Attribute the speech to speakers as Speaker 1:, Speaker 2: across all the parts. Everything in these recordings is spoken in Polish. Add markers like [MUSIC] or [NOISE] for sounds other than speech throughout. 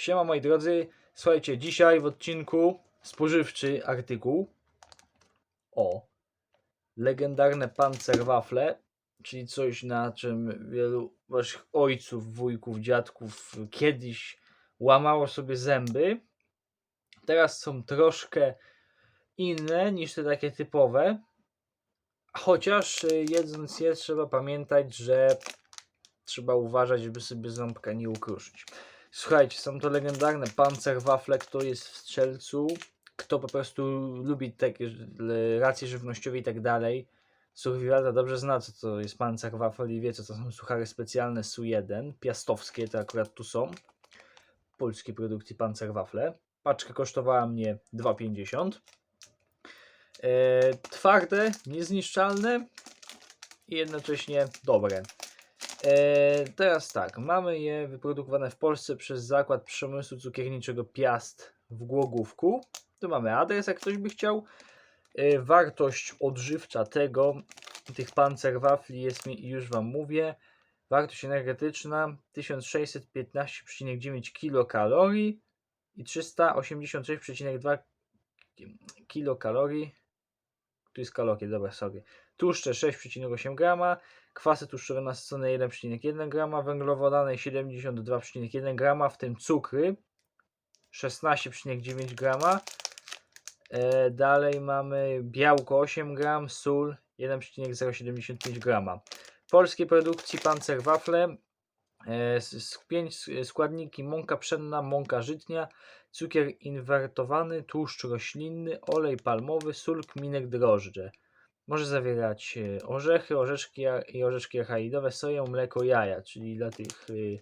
Speaker 1: Siema moi drodzy, słuchajcie, dzisiaj w odcinku spożywczy artykuł o legendarne pancerwafle, czyli coś na czym wielu waszych ojców, wujków, dziadków kiedyś łamało sobie zęby. Teraz są troszkę inne niż te takie typowe, chociaż y, jedząc je trzeba pamiętać, że trzeba uważać, żeby sobie ząbka nie ukruszyć. Słuchajcie, są to legendarne pancerwafle, kto jest w strzelcu, kto po prostu lubi takie racje żywnościowe i tak dalej. Survivora dobrze zna, co to jest pancerwafel i wie, co to są suchary specjalne SU-1, piastowskie, te akurat tu są. Polskiej produkcji pancerwafle. Paczka kosztowała mnie 2,50. E, twarde, niezniszczalne i jednocześnie dobre. E, teraz tak, mamy je wyprodukowane w Polsce przez Zakład Przemysłu Cukierniczego Piast w Głogówku. Tu mamy adres, jak ktoś by chciał. E, wartość odżywcza tego, tych pancerwafli jest mi, już Wam mówię. Wartość energetyczna 1615,9 kilokalorii i 386,2 kilokalorii. Tu jest kalorie, dobra, sorry. Tłuszcze 6,8 grama, kwasy tłuszczowe nasycone 1,1 grama, węglowodany 72,1 grama, w tym cukry 16,9 grama. E, dalej mamy białko 8 gram, sól 1,075 grama. Polskiej produkcji pancerwafle e, pięć składniki mąka pszenna, mąka żytnia, cukier inwertowany, tłuszcz roślinny, olej palmowy, sól, kminek, drożdże. Może zawierać e, orzechy, orzeszki i orzeszki archaidowe, soję, mleko, jaja, czyli dla tych, y,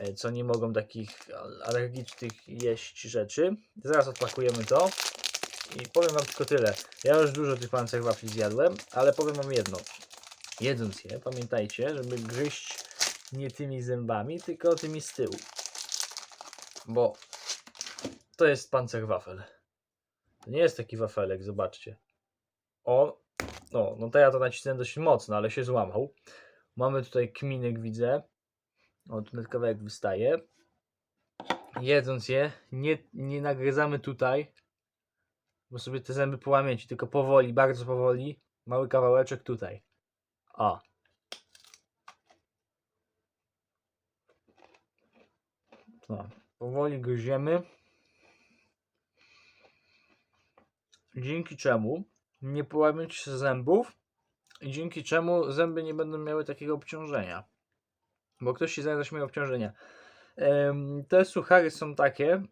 Speaker 1: e, co nie mogą takich al- alergicznych jeść rzeczy. Zaraz odpakujemy to i powiem Wam tylko tyle. Ja już dużo tych pancerz wafli zjadłem, ale powiem Wam jedno. Jedząc je, pamiętajcie, żeby gryźć nie tymi zębami, tylko tymi z tyłu. Bo to jest pancerwafel. To nie jest taki wafelek, zobaczcie. O, no, no to ja to nacisnąłem dość mocno, ale się złamał. Mamy tutaj kminek, widzę. O, tu kawałek wystaje. Jedząc je, nie, nie nagryzamy tutaj, bo sobie te zęby połamiecie, tylko powoli, bardzo powoli. Mały kawałeczek tutaj. O. No, powoli gryziemy. Dzięki czemu nie połamiecie się zębów i dzięki czemu zęby nie będą miały takiego obciążenia. Bo ktoś się zaraz zaśmieje obciążenia. Te suchary są takie,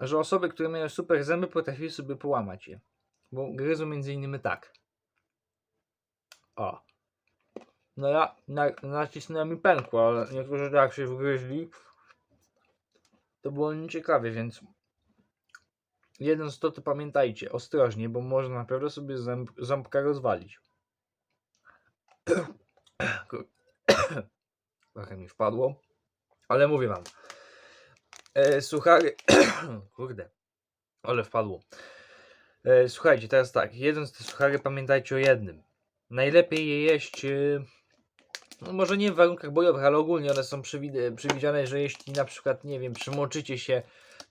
Speaker 1: że osoby, które mają super zęby potrafiły sobie połamać je. Bo gryzą między innymi tak. O. No ja na, nacisnąłem i pękło, ale niektórzy tak się wgryźli. To było nieciekawie, więc jedząc to, to pamiętajcie, ostrożnie, bo można naprawdę sobie ząb, ząbka rozwalić. [COUGHS] Trochę mi wpadło, ale mówię wam. E, suchary. [COUGHS] Kurde, ale wpadło. E, słuchajcie, teraz tak, jedząc te suchary, pamiętajcie o jednym. Najlepiej je jeść. E, no może nie w warunkach bojowych, ale ogólnie one są przewid- przewidziane, że jeśli na przykład, nie wiem, przymoczycie się,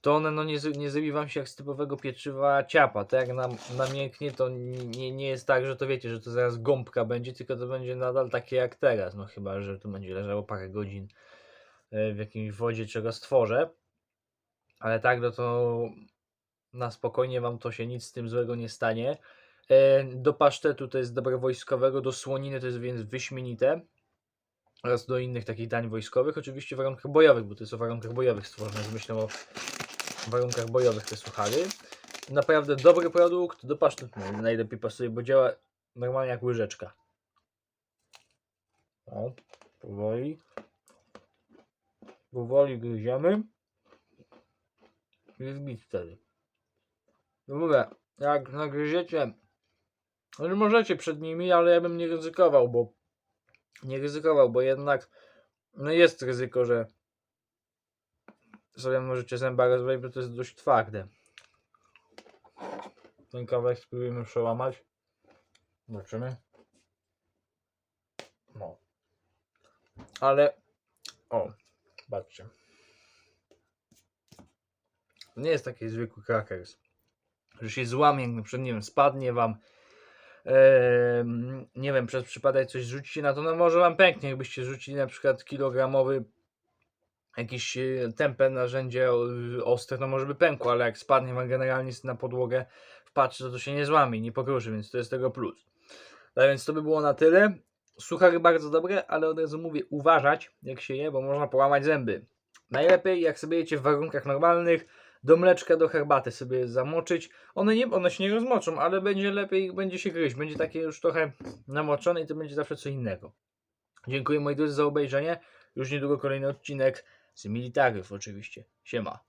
Speaker 1: to one no nie, nie zrobi wam się jak z typowego pieczywa ciapa. Tak jak nam namięknie, to nie, nie jest tak, że to wiecie, że to zaraz gąbka będzie, tylko to będzie nadal takie jak teraz. No chyba, że to będzie leżało parę godzin e, w jakiejś wodzie czy roztworze. Ale tak, no to na spokojnie wam to się nic z tym złego nie stanie. E, Do pasztetu to jest dobre wojskowego, do słoniny to jest więc wyśmienite. Oraz do innych takich dań wojskowych, oczywiście w warunkach bojowych, bo to jest o warunkach bojowych stworzone, z o warunkach bojowych te suchary. Naprawdę dobry produkt, do naj- najlepiej pasuje, bo działa normalnie jak łyżeczka. O, powoli. Powoli gryziemy. I zbić wtedy. No mówię, jak nagryziecie, no możecie przed nimi, ale ja bym nie ryzykował, bo nie ryzykował, bo jednak no jest ryzyko, że sobie możecie zęba rozwalić, bo to jest dość twarde. Ten kawałek spróbujemy przełamać. Zobaczymy. No. Ale o, patrzcie. To nie jest taki zwykły crackers. Że się złamie, nie wiem, spadnie wam, em, nie wiem, przez przypadek coś rzucicie na to, no może wam pęknie, jakbyście rzucili na przykład kilogramowy jakieś e, tępe narzędzie ostre, no może by pękło, ale jak spadnie wam generalnie na podłogę w patrzy, to to się nie złamie, nie pokruszy, więc to jest tego plus. Tak więc to by było na tyle. Suchary bardzo dobre, ale od razu mówię, uważać jak się je, bo można połamać zęby. Najlepiej jak sobie jecie w warunkach normalnych, do mleczka, do herbaty sobie zamoczyć. One, nie, one się nie rozmoczą, ale będzie lepiej, będzie się gryźć. Będzie takie już trochę namoczone i to będzie zawsze co innego. Dziękuję moi drodzy za obejrzenie. Już niedługo kolejny odcinek z militariów oczywiście. Siema.